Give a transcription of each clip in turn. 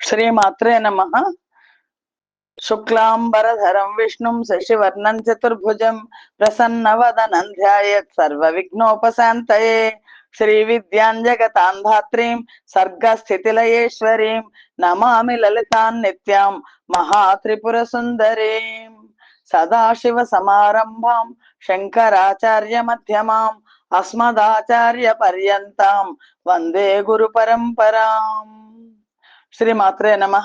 శ్రీమాత్రే నమ శుక్లాంబరధరం విష్ణుం శశివర్ణం చతుర్భుజం ప్రసన్నవదనం ధ్యాయత్ సర్వ విఘ్నోపశాంతయే శ్రీ విద్యాం జగతాంధాత్రీం సర్గస్థితిలయేశ్వరీం నమామి లలితాన్ నిత్యాం మహాత్రిపుర సుందరీం సదాశివ సమారంభాం శంకరాచార్య మధ్యమాం అస్మదాచార్య పర్యంతాం వందే గురు పరంపరాం శ్రీ మాత్రే నమ.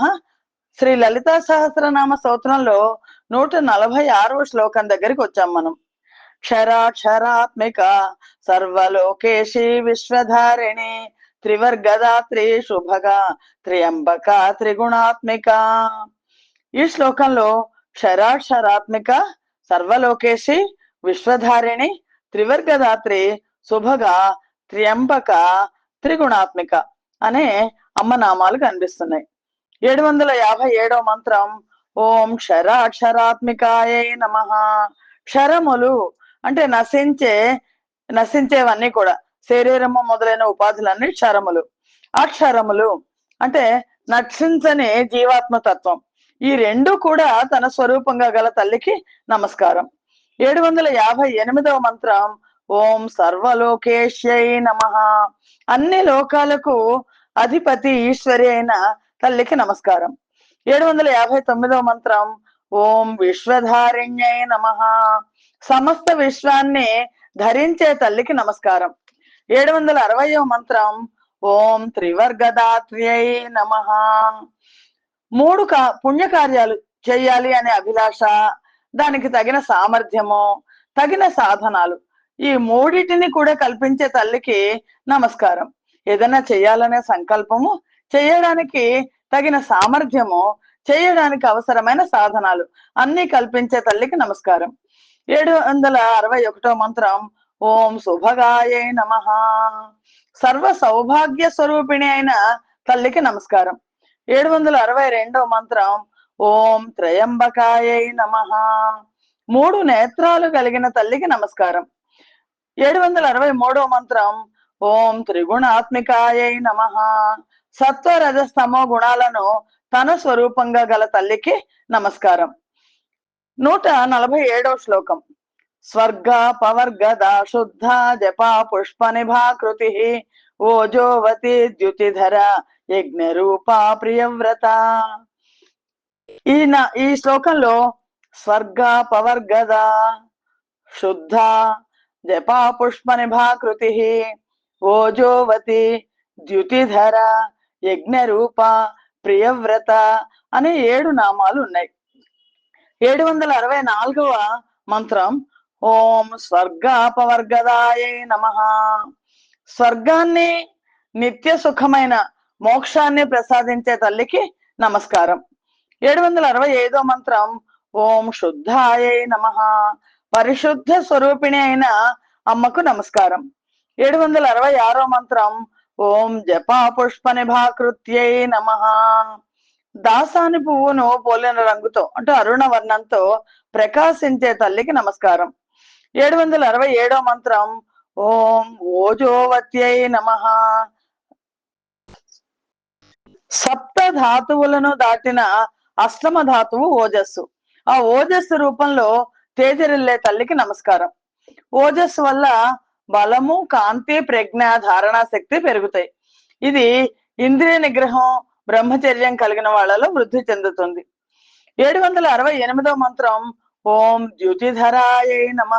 శ్రీ లలితా సహస్రనామ స్తోత్రంలో నూట నలభై ఆరో శ్లోకం దగ్గరికి వచ్చాం మనం. క్షరాక్షరాత్మిక సర్వలోకేశి విశ్వధారిణి త్రివర్గదాత్రి శుభగా త్రియంబక త్రిగుణాత్మిక. ఈ శ్లోకంలో క్షరాక్షరాత్మిక సర్వలోకేశి విశ్వధారిణి త్రివర్గదాత్రి శుభగా త్రియంబక త్రిగుణాత్మిక అనే అమ్మ నామాలు కనిపిస్తున్నాయి. ఏడు వందల యాభై ఏడో మంత్రం ఓం క్షరాక్షరాత్మికాయే నమ. క్షరములు అంటే నశించే నశించేవన్నీ కూడా శరీరము మొదలైన ఉపాధులన్నీ క్షరములు. అక్షరములు అంటే నశించని జీవాత్మ తత్వం. ఈ రెండు కూడా తన స్వరూపంగా గల తల్లికి నమస్కారం. ఏడు వందల యాభై ఎనిమిదవ మంత్రం ఓం సర్వలోకేశ్యై నమ. అన్ని లోకాలకు అధిపతి ఈశ్వరి అయిన తల్లికి నమస్కారం. ఏడు వందల యాభై తొమ్మిదవ మంత్రం ఓం విశ్వధారిణ్యై నమ. సమస్త విశ్వాన్ని ధరించే తల్లికి నమస్కారం. ఏడు వందల అరవయవ మంత్రం ఓం త్రివర్గదాత్ర్యై నమ. మూడు కా పుణ్యకార్యాలు చేయాలి అనే అభిలాష దానికి తగిన సామర్థ్యము తగిన సాధనాలు ఈ మూడిటిని కూడా కల్పించే తల్లికి నమస్కారం. ఏదైనా చేయాలనే సంకల్పము చేయడానికి తగిన సామర్థ్యము చేయడానికి అవసరమైన సాధనాలు అన్ని కల్పించే తల్లికి నమస్కారం. ఏడు వందల అరవై ఒకటో మంత్రం ఓం శుభగాయే నమ. సర్వ సౌభాగ్య స్వరూపిణి అయిన తల్లికి నమస్కారం. ఏడు వందల అరవై రెండో మంత్రం ఓం త్రయంబకాయ నమ. మూడు నేత్రాలు కలిగిన తల్లికి నమస్కారం. ఏడు వందల అరవై మూడో మంత్రం ఓం త్రిగుణాత్మికాయై నమ. సత్వ రజస్తమో గుణాలను తన స్వరూపంగా గల తల్లికి నమస్కారం. నూట నలభై ఏడో శ్లోకం. స్వర్గ పవర్గద శుద్ధ జప పుష్ప నిభాకృతి ఓజోవతి ద్యుతిధర యజ్ఞ రూప ప్రియవ్రత ఈ నా ఈ శ్లోకంలో స్వర్గ పవర్గద శుద్ధ జప పుష్ప నిభాకృతి ఓజోవతి ద్యుతిధర యజ్ఞరూప ప్రియవ్రత అనే ఏడు నామాలు ఉన్నాయి ఏడు వందల అరవై నాలుగవ మంత్రం ఓం స్వర్గాపవర్గదాయ నమ. స్వర్గాన్ని నిత్య సుఖమైన మోక్షాన్ని ప్రసాదించే తల్లికి నమస్కారం. ఏడు వందల అరవై ఐదో మంత్రం ఓం శుద్ధాయ నమ. పరిశుద్ధ స్వరూపిణి అయిన అమ్మకు నమస్కారం. ఏడు వందల అరవై ఆరో మంత్రం ఓం జప పుష్ప నిభాకృత్యై నమ. దాసాని పువ్వును పోలిన రంగుతో అంటే అరుణ వర్ణంతో ప్రకాశించే తల్లికి నమస్కారం. ఏడు వందల అరవై ఏడో మంత్రం ఓం ఓజోవత్యై నమ. సప్త ధాతువులను దాటిన అష్టమ ధాతువు ఓజస్సు. ఆ ఓజస్సు రూపంలో తేజరిల్లే తల్లికి నమస్కారం. ఓజస్సు వల్ల బలము కాంతి ప్రజ్ఞ ధారణా శక్తి పెరుగుతాయి. ఇది ఇంద్రియ నిగ్రహం బ్రహ్మచర్యం కలిగిన వాళ్ళలో వృద్ధి చెందుతుంది. ఏడు వందల అరవై ఎనిమిదో మంత్రం ఓం ద్యుతిధరాయ నమ.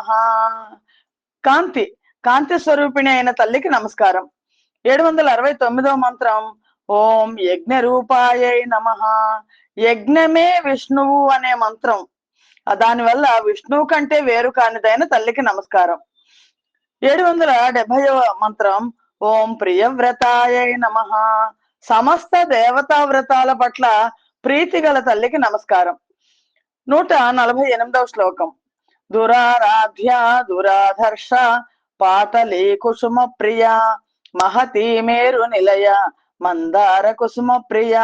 కాంతి కాంతి స్వరూపిణి అయిన తల్లికి నమస్కారం. ఏడు వందల అరవై తొమ్మిదో మంత్రం ఓం యజ్ఞ రూపాయ నమ. యజ్ఞమే విష్ణువు అనే మంత్రం. దానివల్ల విష్ణువు కంటే వేరు కానిదైన తల్లికి నమస్కారం. ఏడు వందల డెబ్బైవ మంత్రం ఓం ప్రియవ్రతాయ నమ. సమస్త దేవతా వ్రతాల పట్ల ప్రీతి గల తల్లికి నమస్కారం. నూట నలభై ఎనిమిదవ శ్లోకం. దురారాధ్య దురాధర్ష పాతలి కుసుమ ప్రియ మహతి మేరు నిలయ మందార కుసుమ ప్రియ.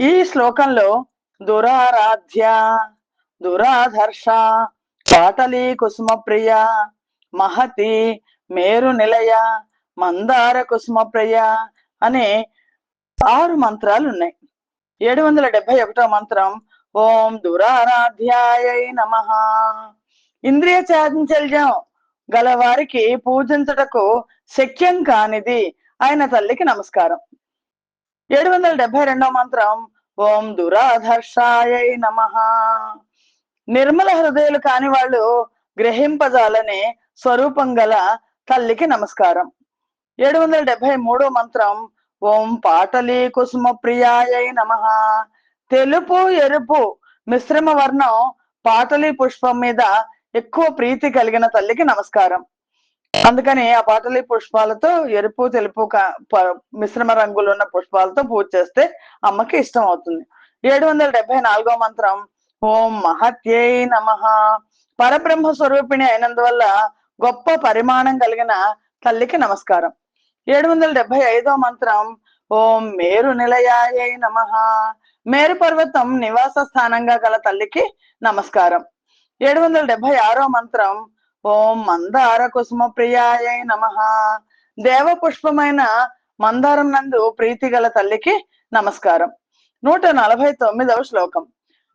ఈ శ్లోకంలో దురారాధ్య దురాధర్ష పాటలీ కుసుమ ప్రియ మహతి మేరు నిలయ మందార కుసుమ అనే ఆరు మంత్రాలు ఉన్నాయి ఏడు వందల డెబ్బై ఒకటో మంత్రం ఓం దురారాధ్యాయ నమ. ఇంద్రియ చాంచల్యం గల వారికి పూజించుటకు శక్యం కానిది ఆయన తల్లికి నమస్కారం. ఏడు వందల డెబ్బై రెండో మంత్రం ఓం దురాధర్షాయ నమ. నిర్మల హృదయాలు కాని వాళ్ళు గ్రహింపజాలని స్వరూపం గల తల్లికి నమస్కారం. ఏడు వందల డెబ్బై మూడో మంత్రం ఓం పాటలి కుసుమ ప్రియాయ నమ. తెలుపు ఎరుపు మిశ్రమ వర్ణం పాటలీ పుష్పం మీద ఎక్కువ ప్రీతి కలిగిన తల్లికి నమస్కారం. అందుకని ఆ పాటలీ పుష్పాలతో ఎరుపు తెలుపు మిశ్రమ రంగులు ఉన్న పుష్పాలతో పూజ చేస్తే అమ్మకి ఇష్టం అవుతుంది ఏడు వందల డెబ్బై నాలుగో మంత్రం ఓం మహత్యై నమ. పరబ్రహ్మ స్వరూపిణి అయినందువల్ల గొప్ప పరిమాణం కలిగిన తల్లికి నమస్కారం. ఏడు వందల డెబ్బై ఐదో మంత్రం ఓం మేరు నిలయాయ నమ. మేరు పర్వతం నివాస స్థానంగా గల తల్లికి నమస్కారం. ఏడు వందల డెబ్బై ఆరో మంత్రం ఓం మందార కుసుమ ప్రియాయ నమ. దేవ పుష్పమైన మందారం నందు ప్రీతి గల తల్లికి నమస్కారం. నూట నలభై తొమ్మిదవ శ్లోకం.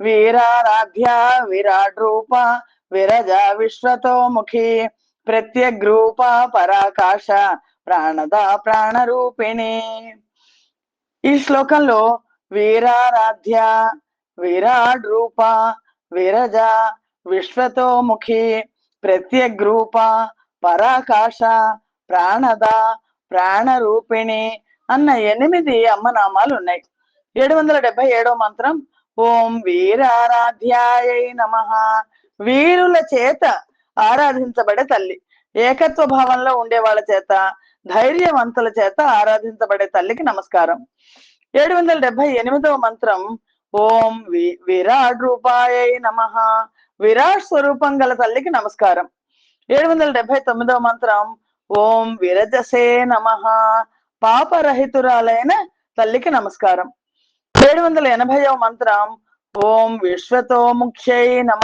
వీరారాధ్య విరాట్ రూప విరజ విశ్వతోముఖి. ప్రత్యగ్రూప పరాకాశ ప్రాణద ప్రాణరూపిణి. ఈ శ్లోకంలో వీరారాధ్య విరాడ్ రూప విరజ విశ్వతోముఖి ప్రత్యగ్రూప పరాకాశ ప్రాణద ప్రాణరూపిణి అన్న ఎనిమిది అమ్మనామాలు ఉన్నాయి ఏడు వందల డెబ్బై ఏడో మంత్రం ఓం వీరారాధ్యాయ నమ. వీరుల చేత ఆరాధించబడే తల్లి. ఏకత్వ భావంలో ఉండే వాళ్ళ చేత ధైర్యవంతుల చేత ఆరాధించబడే తల్లికి నమస్కారం. ఏడు వందల డెబ్బై ఎనిమిదవ మంత్రం ఓం వి విరాట్ రూపాయ నమ విరాట్ స్వరూపం గల తల్లికి నమస్కారం. ఏడు వందల డెబ్బై తొమ్మిదవ మంత్రం ఓం విరజసే నమ పాపరహితురాలైన తల్లికి నమస్కారం. ఏడు వందల ఎనభైవ మంత్రం ఓం విశ్వతో ముఖ్యై నమ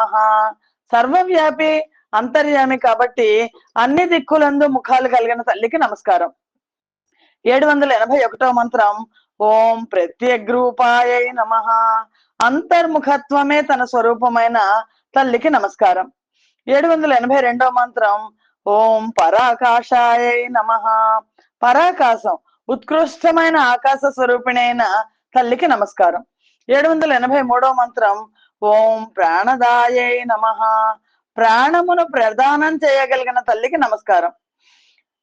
సర్వవ్యాపి అంతర్యామి కాబట్టి అన్ని దిక్కులందు ముఖాలు కలిగిన తల్లికి నమస్కారం. ఏడు వందల ఎనభై ఒకటో మంత్రం ఓం ప్రత్యగ్రూపాయ నమ. అంతర్ముఖత్వమే తన స్వరూపమైన తల్లికి నమస్కారం. ఏడు వందల ఎనభై రెండో మంత్రం ఓం పరాకాశాయ నమ. పరాకాశం ఉత్కృష్టమైన ఆకాశ స్వరూపిణైన తల్లికి నమస్కారం. ఏడు వందల ఎనభై మూడో మంత్రం ఓం ప్రాణదాయ నమ. ప్రాణమును ప్రదానం చేయగలిగిన తల్లికి నమస్కారం.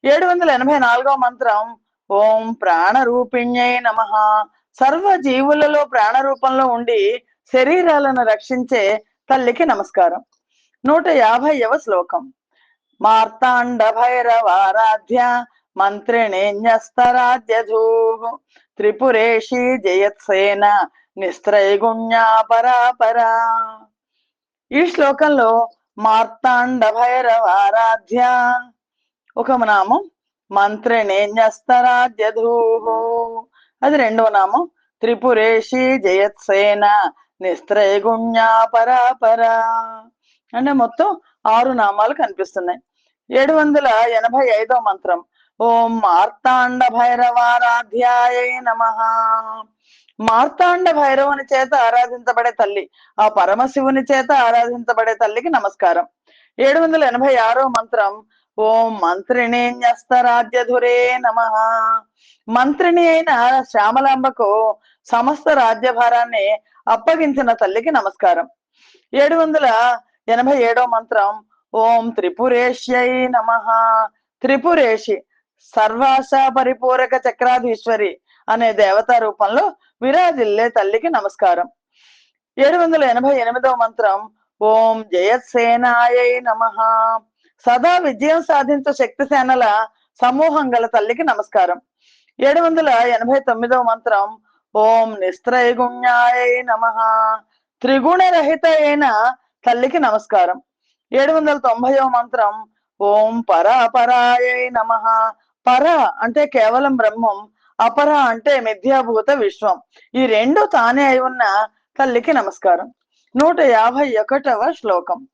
ఏడు వందల ఎనభై నాలుగో మంత్రం ఓం ప్రాణరూపిణ్యై నమ. సర్వ జీవులలో ప్రాణ రూపంలో ఉండి శరీరాలను రక్షించే తల్లికి నమస్కారం. నూట యాభైవ శ్లోకం. మార్తాండ భైరవారాధ్య మంత్రిణేన్యస్తరాజ్యధూ త్రిపురేషి జయత్సేన నిస్త్రైగుణ్యా పరాపరా. ఈ శ్లోకంలో మార్తాండ భైరవారాధ్య ఒక నామం మంత్రిణేన్యస్తరాజ్యధూ అది రెండవ నామం త్రిపురేషి జయత్సేన నిస్త్రైగుణ్యా పరాపరా అంటే మొత్తం ఆరు నామాలు కనిపిస్తున్నాయి. ఏడు వందల ఎనభై ఐదో మంత్రం. ఓం మార్తాండ భైరవారాధ్యాయ నమ. మార్తాండ భైరవుని చేత ఆరాధించబడే తల్లి ఆ పరమశివుని చేత ఆరాధించబడే తల్లికి నమస్కారం. ఏడు వందల ఎనభై ఆరో మంత్రం ఓం మంత్రిణేన్యస్తరాజ్యధురే నమ. మంత్రిని అయిన శ్యామలాంబకు సమస్త రాజ్యభారాన్ని అప్పగించిన తల్లికి నమస్కారం. ఏడు వందల ఎనభై ఏడో మంత్రం ఓం త్రిపురేష్యై నమ. త్రిపురేషి సర్వాశ పరిపూరక చక్రాధీశ్వరి అనే దేవతా రూపంలో విరాజిల్లే తల్లికి నమస్కారం. ఏడు వందల ఎనభై ఎనిమిదవ మంత్రం ఓం జయసేనాయై నమ. సదా విజయం సాధించే శక్తి సేనల సమూహం గల తల్లికి నమస్కారం. ఏడు వందల ఎనభై తొమ్మిదవ మంత్రం ఓం నిస్త్రైగుణ్యాయ నమ. త్రిగుణరహిత అయిన తల్లికి నమస్కారం. ఏడు వందల తొంభైవ మంత్రం ఓం పరాపరాయ నమ. పర అంటే కేవలం బ్రహ్మం అపర అంటే మిథ్యాభూత విశ్వం. ఈ రెండు తానే అయి ఉన్న తల్లికి నమస్కారం. నూట యాభై ఒకటవ శ్లోకం.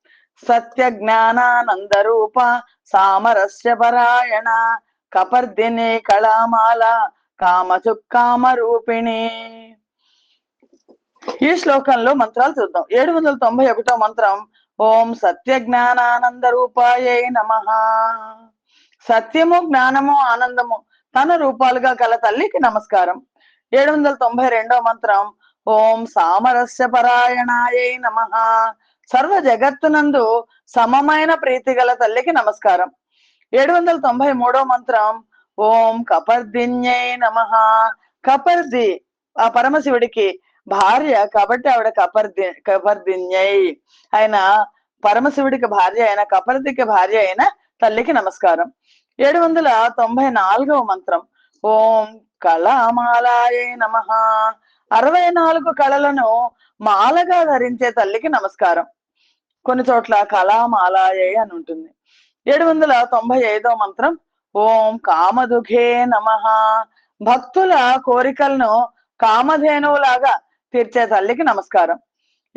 సత్య జ్ఞానానంద రూప సామరస్య పరాయణ కపర్దిని కళామాల కామచు రూపిణి. ఈ శ్లోకంలో మంత్రాలు చూద్దాం. ఏడు వందల తొంభై ఒకటో మంత్రం. ఓం సత్య జ్ఞానానంద రూపాయ నమ. సత్యము జ్ఞానము ఆనందము. తన రూపాలుగా గల తల్లికి నమస్కారం. ఏడు వందల తొంభై రెండో మంత్రం ఓం సామరస్య పరాయణాయ నమ. సర్వ జగత్తునందు సమమైన ప్రీతి గల తల్లికి నమస్కారం. ఏడు వందల తొంభై మూడో మంత్రం ఓం కపర్దిన్యై నమ. కపర్ది ఆ పరమశివుడికి భార్య కాబట్టి ఆవిడ కపర్ది కపర్దిన్యై ఆయన పరమశివుడికి భార్య అయిన కపర్దికి భార్య అయిన తల్లికి నమస్కారం. ఏడు వందల తొంభై నాలుగవ మంత్రం. ఓం కళామాలాయే నమ. అరవై నాలుగు కళలను మాలగా ధరించే తల్లికి నమస్కారం. కొన్ని చోట్ల కళామాలాయే అని ఉంటుంది. ఏడు వందల తొంభై ఐదో మంత్రం. ఓం కామదుఘే నమ. భక్తుల కోరికలను కామధేనువులాగా తీర్చే తల్లికి నమస్కారం.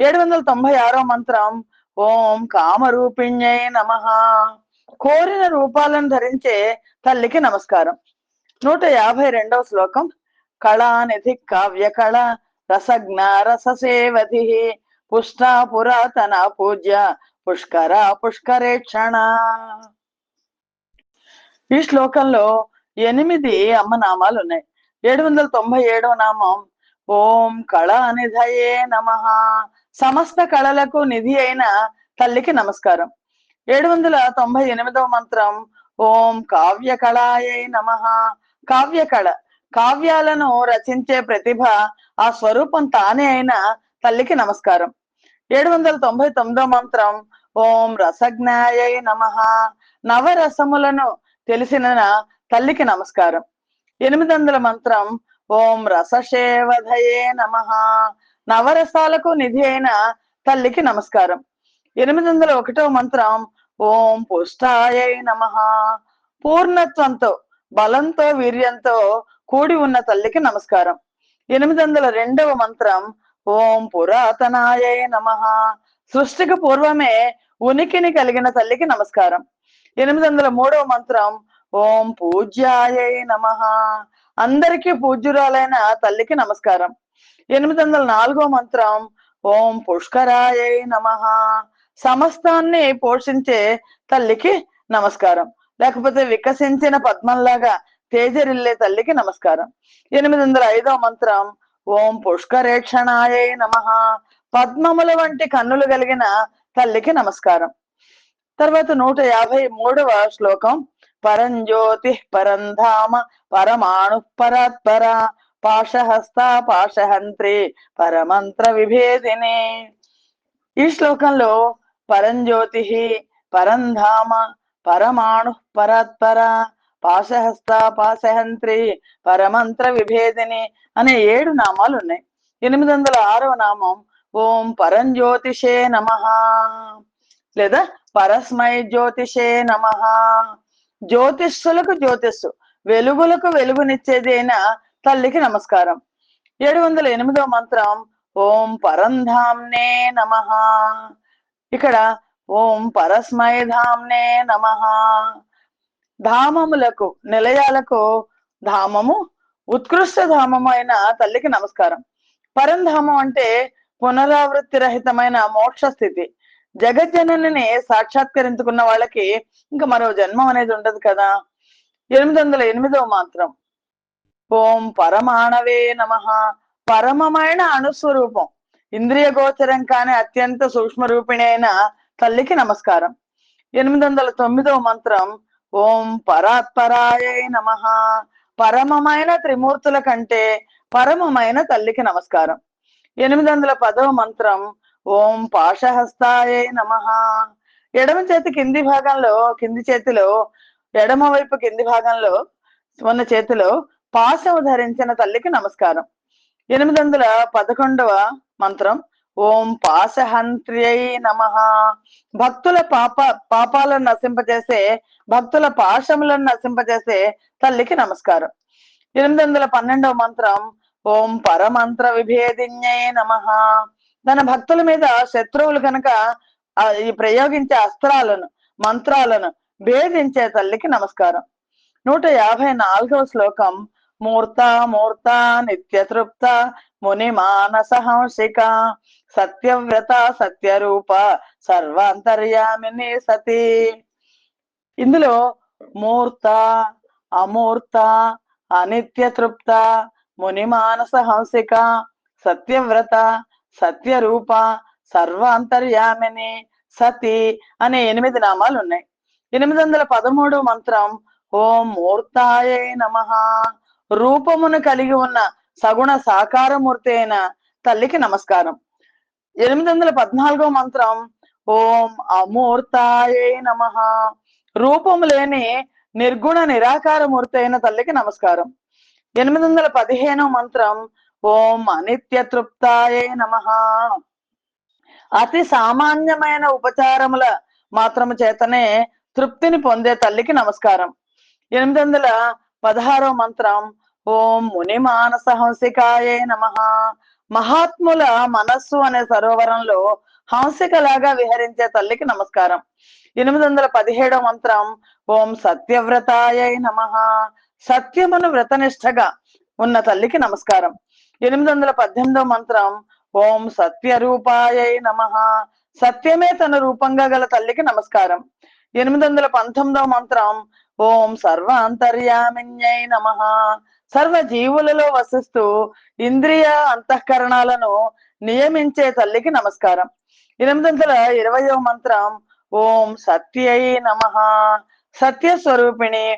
ఏడు వందల తొంభై ఆరో మంత్రం. ఓం కామరూపిణ్యై నమ. కోరిన రూపాలను ధరించే తల్లికి నమస్కారం. నూట యాభై రెండవ శ్లోకం. కళానిధి కావ్య కళ రసజ్ఞ రససేవతి పుష్ట పురాతన పూజ్య పుష్కర పుష్కరేక్షణ. ఈ శ్లోకంలో ఎనిమిది అమ్మ నామాలు ఉన్నాయి ఏడు వందల తొంభై ఏడవ నామం. ఓం కళ నిధయే నమ. సమస్త కళలకు నిధి అయిన తల్లికి నమస్కారం. ఏడు వందల తొంభై ఎనిమిదవ మంత్రం ఓం కావ్య కళాయై నమ. కావ్య కళ కావ్యాలను రచించే ప్రతిభ ఆ స్వరూపం తానే అయిన తల్లికి నమస్కారం. ఏడు వందల తొంభై తొమ్మిదో మంత్రం ఓం రసజ్ఞాయై నమ. నవరసములను తెలిసిన తల్లికి నమస్కారం. ఎనిమిది వందల మంత్రం ఓం రసశేవధయే నమ. నవరసాలకు నిధి అయిన తల్లికి నమస్కారం. ఎనిమిది వందల ఒకటో మంత్రం ఓం పుష్టాయ నమ. పూర్ణత్వంతో బలంతో వీర్యంతో కూడి ఉన్న తల్లికి నమస్కారం. ఎనిమిది వందల రెండవ మంత్రం ఓం పురాతనాయ నమ. సృష్టికి పూర్వమే ఉనికిని కలిగిన తల్లికి నమస్కారం. ఎనిమిది వందల మూడవ మంత్రం ఓం పూజ్యాయై నమ. అందరికీ పూజ్యురాలైన తల్లికి నమస్కారం. ఎనిమిది వందల నాలుగో మంత్రం ఓం పుష్కరాయ నమ. సమస్తాన్ని పోషించే తల్లికి నమస్కారం. లేకపోతే వికసించిన పద్మంలాగా తేజరిల్లే తల్లికి నమస్కారం. ఎనిమిది వందల ఐదో మంత్రం ఓం పుష్కరేక్షణాయే నమ. పద్మముల వంటి కన్నులు కలిగిన తల్లికి నమస్కారం. తర్వాత నూట యాభై మూడవ శ్లోకం పరంజ్యోతి పరంధామ పరమాణు పరాత్పర పాశహస్త పాశహంత్రి పరమంత్ర విభేదిని. ఈ శ్లోకంలో పరంజ్యోతి పరంధామ పరమాణు పరాత్పర పాశహస్త పాశహంత్రి పరమంత్ర విభేదిని అనే ఏడు నామాలు ఉన్నాయి. ఎనిమిది వందల ఆరవ నామం ఓం పరంజ్యోతిషే నమ. లేదా పరస్మై జ్యోతిషే నమ. జ్యోతిష్సులకు జ్యోతిస్సు వెలుగులకు వెలుగునిచ్చేది అయిన తల్లికి నమస్కారం. ఏడు వందల ఎనిమిదవ మంత్రం ఓం పరంధామ్నే నమ. ఇక్కడ ఓం పరస్మై ధామ్నే నమ. ధామములకు నిలయాలకు ధామము ఉత్కృష్ట ధామము అయిన తల్లికి నమస్కారం. పరంధామం అంటే పునరావృత్తి రహితమైన మోక్ష స్థితి. జగజ్జనని సాక్షాత్కరించుకున్న వాళ్ళకి ఇంకా మరో జన్మం అనేది ఉండదు కదా. ఎనిమిది వందల ఎనిమిదవ మాత్రం. ఓం పరమాణవే నమ. పరమమైన అణుస్వరూపం. ఇంద్రియ గోచరం కాని అత్యంత సూక్ష్మ రూపిణైన తల్లికి నమస్కారం. ఎనిమిది వందల తొమ్మిదవ మంత్రం ఓం పరాత్పరాయ నమ. పరమమైన త్రిమూర్తుల కంటే పరమమైన తల్లికి నమస్కారం. ఎనిమిది వందల పదవ మంత్రం ఓం పాశహస్తాయ నమ. ఎడమ చేతి కింది భాగంలో కింది చేతిలో ఎడమ వైపు కింది భాగంలో ఉన్న చేతిలో పాశము ధరించిన తల్లికి నమస్కారం. ఎనిమిది వందల పదకొండవ మంత్రం. ఓం పాశహంత్ర్యై నమ. భక్తుల పాప పాపాలను నశింపజేసే భక్తుల పాశములను నశింపజేసే తల్లికి నమస్కారం. ఎనిమిది వందల పన్నెండవ మంత్రం. ఓం పరమంత్ర విభేదిన్యై నమ. తన భక్తుల మీద శత్రువులు కనుక ఈ ప్రయోగించే అస్త్రాలను మంత్రాలను భేదించే తల్లికి నమస్కారం. నూట యాభై నాలుగవ శ్లోకం. మూర్త మూర్త నిత్య తృప్త ముని మానసహంసిక సత్యవ్రత సత్యరూప సర్వాంతర్యామిని సతి. ఇందులో మూర్త అమూర్త అనిత్య తృప్త ముని మానస హంసిక సత్యవ్రత సత్యరూప సర్వాంతర్యామిని సతి అనే ఎనిమిది నామాలు ఉన్నాయి ఎనిమిది వందల పదమూడు మంత్రం ఓం మూర్తాయే నమ. రూపమును కలిగి ఉన్న సగుణ సాకారమూర్తి అయిన తల్లికి నమస్కారం. ఎనిమిది వందల పద్నాలుగో మంత్రం ఓం అమూర్తాయే నమ. రూపము లేని నిర్గుణ నిరాకారమూర్తి అయిన తల్లికి నమస్కారం. ఎనిమిది వందల పదిహేనో మంత్రం ఓం అనిత్య తృప్తాయే నమ. అతి సామాన్యమైన ఉపచారముల మాత్రము చేతనే తృప్తిని పొందే తల్లికి నమస్కారం. ఎనిమిది వందల పదహారో మంత్రం ఓం ముని మానస హంసికాయే నమ. మహాత్ముల మనస్సు అనే సరోవరంలో హంసికలాగా విహరించే తల్లికి నమస్కారం. ఎనిమిది వందల పదిహేడవ మంత్రం ఓం సత్యవ్రతాయై నమ. సత్యమును వ్రతనిష్టగా ఉన్న తల్లికి నమస్కారం. ఎనిమిది వందల పద్దెనిమిదో మంత్రం ఓం సత్య రూపాయ నమ. సత్యమే తన రూపంగా గల తల్లికి నమస్కారం. ఎనిమిది వందల పంతొమ్మిదో మంత్రం ఓం సర్వాంతర్యామిన్యై నమ. సర్వ జీవులలో వసిస్తూ ఇంద్రియ అంతఃకరణాలను నియమించే తల్లికి నమస్కారం. ఎనిమిది వందల ఇరవయో మంత్రం ఓం సత్యై నమ. సత్య స్వరూపిణి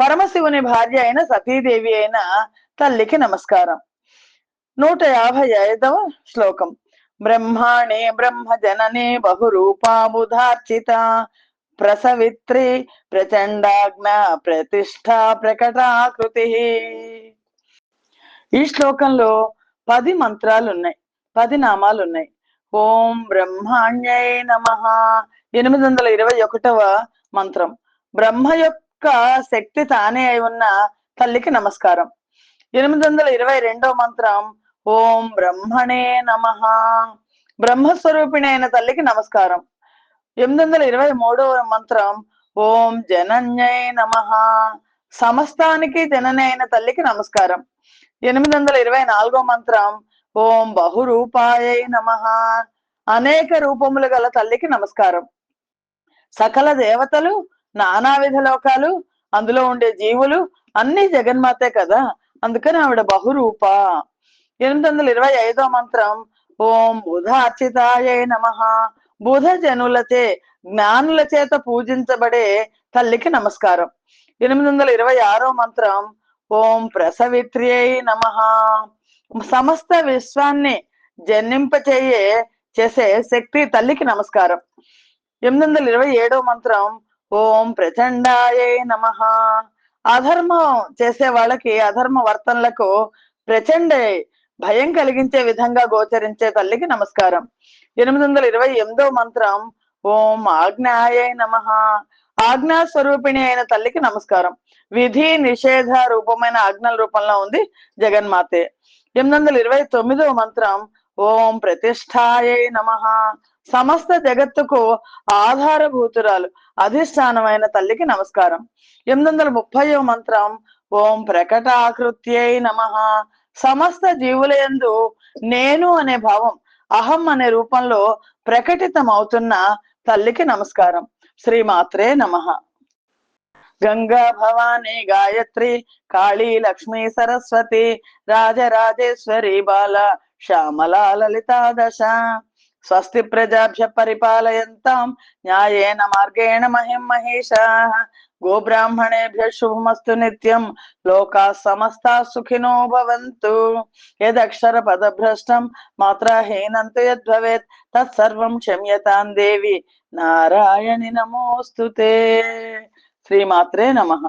పరమశివుని భార్య అయిన సతీదేవి అయిన తల్లికి నమస్కారం. నూట యాభై ఐదవ శ్లోకం. బ్రహ్మాణి బ్రహ్మ జననే బహురూపా బుధార్చిత ప్రసవిత్రి ప్రచండాజ్ఞ ప్రతిష్ట ప్రకటాకృతి ఈ శ్లోకంలో పది మంత్రాలు ఉన్నాయి పది నామాలు ఉన్నాయి ఓం బ్రహ్మాణ్యై నమ. ఎనిమిది వందల ఇరవై ఒకటవ మంత్రం. బ్రహ్మ యొక్క శక్తి తానే అయి ఉన్న తల్లికి నమస్కారం. ఎనిమిది వందల ఇరవై రెండవ మంత్రం. ఓం బ్రహ్మణే నమ. బ్రహ్మస్వరూపిణి అయిన తల్లికి నమస్కారం. ఎనిమిది వందల ఇరవై మూడవ మంత్రం ఓం జనన్యై నమ. సమస్తానికి జనని అయిన తల్లికి నమస్కారం. ఎనిమిది వందల ఇరవై నాలుగో మంత్రం ఓం బహురూపాయై నమ. అనేక రూపములు గల తల్లికి నమస్కారం. సకల దేవతలు నానావిధ లోకాలు అందులో ఉండే జీవులు అన్ని జగన్మాతే కదా అందుకని ఆవిడ బహురూప. ఎనిమిది వందల ఇరవై ఐదో మంత్రం ఓం బుధ అర్చితాయే నమ. బుధ జనులచే జ్ఞానుల చేత పూజించబడే తల్లికి నమస్కారం. ఎనిమిది వందల ఇరవై ఆరో మంత్రం ఓం ప్రసవిత్ర్యై నమ. సమస్త విశ్వాన్ని జన్మింపచేయే చేసే శక్తి తల్లికి నమస్కారం. ఎనిమిది వందల ఇరవై ఏడో మంత్రం ఓం ప్రచండాయే నమ. అధర్మం చేసే వాళ్ళకి అధర్మ వర్తనలకు ప్రచండ భయం కలిగించే విధంగా గోచరించే తల్లికి నమస్కారం. ఎనిమిది వందల ఇరవై ఎనిమిదో మంత్రం ఓం ఆజ్ఞాయే నమ. ఆజ్ఞా స్వరూపిణి అయిన తల్లికి నమస్కారం. విధి నిషేధ రూపమైన ఆజ్ఞల రూపంలో ఉంది జగన్మాతే. ఎనిమిది వందల ఇరవై తొమ్మిదో మంత్రం ఓం ప్రతిష్టాయ నమ. సమస్త జగత్తుకు ఆధారభూతురాలు అధిష్టానమైన తల్లికి నమస్కారం. ఎనిమిది వందల ముప్పయో మంత్రం ఓం ప్రకటాకృత్యై నమ. సమస్త జీవులందు నేను అనే భావం అహం అనే రూపంలో ప్రకటితం అవుతున్న తల్లికి నమస్కారం. శ్రీమాత్రే నమ. గంగా భవాని గాయత్రి కాళీ లక్ష్మీ సరస్వతి రాజరాజేశ్వరి బాల శ్యామలా లలితాదశ స్వస్తి ప్రజాభ్య పరిపాలయంతాం న్యాయేన మార్గేణ మహిం మహేషా గోబ్రాహ్మణేభ్య శుభమస్తు నిత్యం లోకా సమస్త సుఖినో భవంతు యదక్షర పదభ్రష్టం మాత్రహీనంతు యద్భవేత్ తత్సర్వం క్షమ్యతాం దేవి నారాయణి నమోస్తుతే శ్రీమాత్రే నమః